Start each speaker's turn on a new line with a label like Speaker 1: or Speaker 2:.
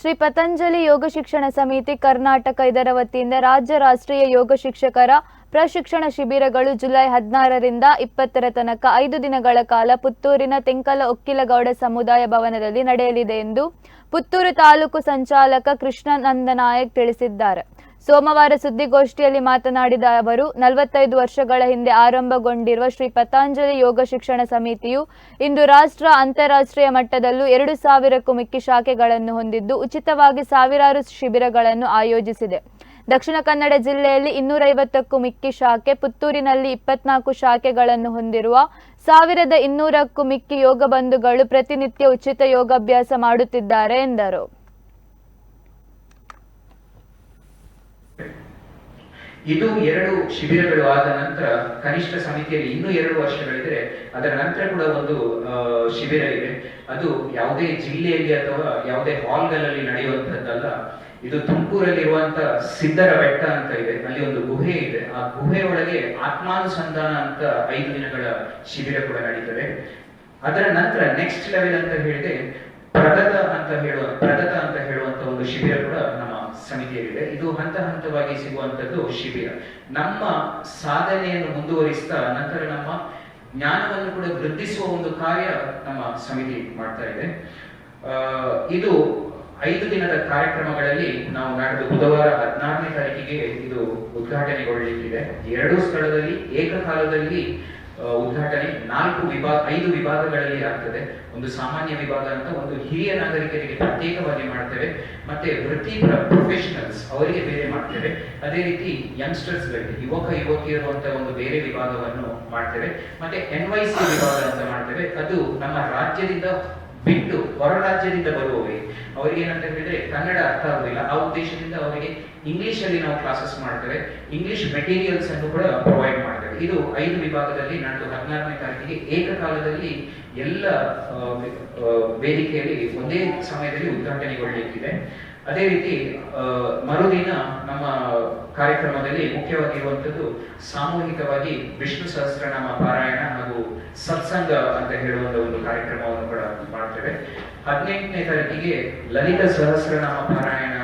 Speaker 1: ಶ್ರೀ ಪತಂಜಲಿ ಯೋಗ ಶಿಕ್ಷಣ ಸಮಿತಿ ಕರ್ನಾಟಕ ಇದರ ವತಿಯಿಂದ ರಾಜ್ಯ ರಾಷ್ಟ್ರೀಯ ಯೋಗ ಶಿಕ್ಷಕರ ಪ್ರಶಿಕ್ಷಣ ಶಿಬಿರಗಳು ಜುಲೈ ಹದಿನಾರರಿಂದ ಇಪ್ಪತ್ತರ ತನಕ ಐದು ದಿನಗಳ ಕಾಲ ಪುತ್ತೂರಿನ ತೆಂಕಲ ಒಕ್ಕಿಲಗೌಡ ಸಮುದಾಯ ಭವನದಲ್ಲಿ ನಡೆಯಲಿದೆ ಎಂದು ಪುತ್ತೂರು ತಾಲೂಕು ಸಂಚಾಲಕ ಕೃಷ್ಣಾನಂದ ನಾಯಕ್ ತಿಳಿಸಿದ್ದಾರೆ. ಸೋಮವಾರ ಸುದ್ದಿಗೋಷ್ಠಿಯಲ್ಲಿ ಮಾತನಾಡಿದ ಅವರು, ನಲವತ್ತೈದು ವರ್ಷಗಳ ಹಿಂದೆ ಆರಂಭಗೊಂಡಿರುವ ಶ್ರೀ ಪತಂಜಲಿ ಯೋಗ ಶಿಕ್ಷಣ ಸಮಿತಿಯು ಇಂದು ರಾಷ್ಟ್ರ ಅಂತಾರಾಷ್ಟ್ರೀಯ ಮಟ್ಟದಲ್ಲೂ ಎರಡು ಸಾವಿರಕ್ಕೂ ಮಿಕ್ಕಿ ಶಾಖೆಗಳನ್ನು ಹೊಂದಿದ್ದು, ಉಚಿತವಾಗಿ ಸಾವಿರಾರು ಶಿಬಿರಗಳನ್ನು ಆಯೋಜಿಸಿದೆ. ದಕ್ಷಿಣ ಕನ್ನಡ ಜಿಲ್ಲೆಯಲ್ಲಿ ಇನ್ನೂರೈವತ್ತಕ್ಕೂ ಮಿಕ್ಕಿ ಶಾಖೆ, ಪುತ್ತೂರಿನಲ್ಲಿ ಇಪ್ಪತ್ನಾಲ್ಕು ಶಾಖೆಗಳನ್ನು ಹೊಂದಿರುವ ಸಾವಿರದ ಇನ್ನೂರಕ್ಕೂ ಮಿಕ್ಕಿ ಯೋಗ ಬಂಧುಗಳು ಪ್ರತಿನಿತ್ಯ ಉಚಿತ ಯೋಗಾಭ್ಯಾಸ ಮಾಡುತ್ತಿದ್ದಾರೆ ಎಂದರು.
Speaker 2: ಇದು ಎರಡು ಶಿಬಿರಗಳು ಆದ ನಂತರ ಕನಿಷ್ಠ ಸಮಿತಿಯಲ್ಲಿ ಇನ್ನೂ ಎರಡು ವರ್ಷಗಳಿದ್ರೆ ಅದರ ನಂತರ ಕೂಡ ಒಂದು ಶಿಬಿರ ಇದೆ. ಅದು ಯಾವುದೇ ಜಿಲ್ಲೆಯಲ್ಲಿ ಅಥವಾ ಯಾವುದೇ ಹಾಲ್ಗಳಲ್ಲಿ ನಡೆಯುವಂತದ್ದಲ್ಲ ಇದು ತುಮಕೂರಲ್ಲಿರುವಂತ ಸಿದ್ದರ ಬೆಟ್ಟ ಅಂತ ಇದೆ. ಅಲ್ಲಿ ಒಂದು ಗುಹೆ ಇದೆ. ಆ ಗುಹೆ ಒಳಗೆ ಆತ್ಮಾನುಸಂಧಾನ ಅಂತ ಐದು ದಿನಗಳ ಶಿಬಿರ ಕೂಡ ನಡೀತದೆ. ಅದರ ನಂತರ ನೆಕ್ಸ್ಟ್ ಲೆವೆಲ್ ಅಂತ ಹೇಳಿದ್ರೆ ಪ್ರಗತ ಅಂತ ಹೇಳುವ, ಪ್ರಗತ ಅಂತ ಹೇಳುವಂತ ಒಂದು ಶಿಬಿರ ಕೂಡ ಸಮಿತಿಯಲ್ಲಿದೆ. ಇದು ಹಂತ ಹಂತವಾಗಿ ಸಿಗುವಂತದ್ದು ಶಿಬಿರ. ನಮ್ಮ ಸಾಧನೆಯನ್ನು ಮುಂದುವರಿಸ್ತಾ ನಂತರ ನಮ್ಮ ಜ್ಞಾನವನ್ನು ಕೂಡ ವೃದ್ಧಿಸುವ ಒಂದು ಕಾರ್ಯ ನಮ್ಮ ಸಮಿತಿ ಮಾಡ್ತಾ ಇದೆ. ಇದು ಐದು ದಿನದ ಕಾರ್ಯಕ್ರಮಗಳಲ್ಲಿ ನಾವು ನಡೆದು ಬುಧವಾರ ಹದಿನಾರನೇ ತಾರೀಕಿಗೆ ಇದು ಉದ್ಘಾಟನೆಗೊಳ್ಳಲಿಕ್ಕಿದೆ. ಎರಡೂ ಸ್ಥಳದಲ್ಲಿ, ಏಕಕಾಲದಲ್ಲಿ ಉದ್ಘಾಟನೆ ನಾಲ್ಕು ವಿಭಾಗ ಐದು ವಿಭಾಗಗಳಲ್ಲಿ ಆಗ್ತದೆ. ಒಂದು ಸಾಮಾನ್ಯ ವಿಭಾಗ ಅಂತ ಒಂದು ಹಿರಿಯ ನಾಗರಿಕರಿಗೆ ಪ್ರತ್ಯೇಕವಾಗಿ ಮಾಡ್ತೇವೆ. ಮತ್ತೆ ವೃತ್ತಿಪರ ಪ್ರೊಫೆಷನಲ್ಸ್ ಅವರಿಗೆ ಬೇರೆ ಮಾಡ್ತೇವೆ. ಅದೇ ರೀತಿ ಯಂಗ್ಸ್ಟರ್ಸ್ ಗಳಿಗೆ ಯುವಕ, ಯುವತಿಯರು ಅಂತ ಒಂದು ಬೇರೆ ವಿಭಾಗವನ್ನು ಮಾಡ್ತೇವೆ. ಮತ್ತೆ ಎನ್ ವಿಭಾಗ ಅಂತ ಮಾಡ್ತೇವೆ. ಅದು ನಮ್ಮ ರಾಜ್ಯದಿಂದ ಬಿಟ್ಟು ಹೊರ ರಾಜ್ಯದಿಂದ ಬರುವವರಿಗೆ ಅವರಿಗೆ ಏನಂತ ಹೇಳಿದ್ರೆ ಕನ್ನಡ ಅರ್ಥ ಆಗುದಿಲ್ಲ. ಆ ಉದ್ದೇಶದಿಂದ ಅವರಿಗೆ ಇಂಗ್ಲಿಷ್ ಅಲ್ಲಿ ನಾವು ಕ್ಲಾಸಸ್ ಮಾಡ್ತೇವೆ. ಇಂಗ್ಲಿಷ್ ಮೆಟೀರಿಯಲ್ಸ್ ಅನ್ನು ಕೂಡ ಪ್ರೊವೈಡ್ ಮಾಡ್ತೇವೆ. ಇದು ಐದು ವಿಭಾಗದಲ್ಲಿ ನಾಡ್ದು ಹದಿನಾರನೇ ತಾರೀಕಿಗೆ ಏಕಕಾಲದಲ್ಲಿ ಎಲ್ಲ ವೇದಿಕೆಯಲ್ಲಿ ಒಂದೇ ಸಮಯದಲ್ಲಿ ಉದ್ಘಾಟನೆಗೊಳ್ಳಲಿಕ್ಕಿದೆ. ಅದೇ ರೀತಿ ಮರುದಿನ ನಮ್ಮ ಕಾರ್ಯಕ್ರಮದಲ್ಲಿ ಮುಖ್ಯವಾಗಿರುವಂಥದ್ದು ಸಾಮೂಹಿಕವಾಗಿ ವಿಷ್ಣು ಸಹಸ್ರನಾಮ ಪಾರಾಯಣ ಹಾಗೂ ಸತ್ಸಂಗ ಅಂತ ಹೇಳುವಂತ ಒಂದು ಕಾರ್ಯಕ್ರಮವನ್ನು ಕೂಡ ಹದಿನೆಂಟನೇ ತಾರೀಕಿಗೆ ಲಲಿತ ಸಹಸ್ರನಾಮ ಪಾರಾಯಣ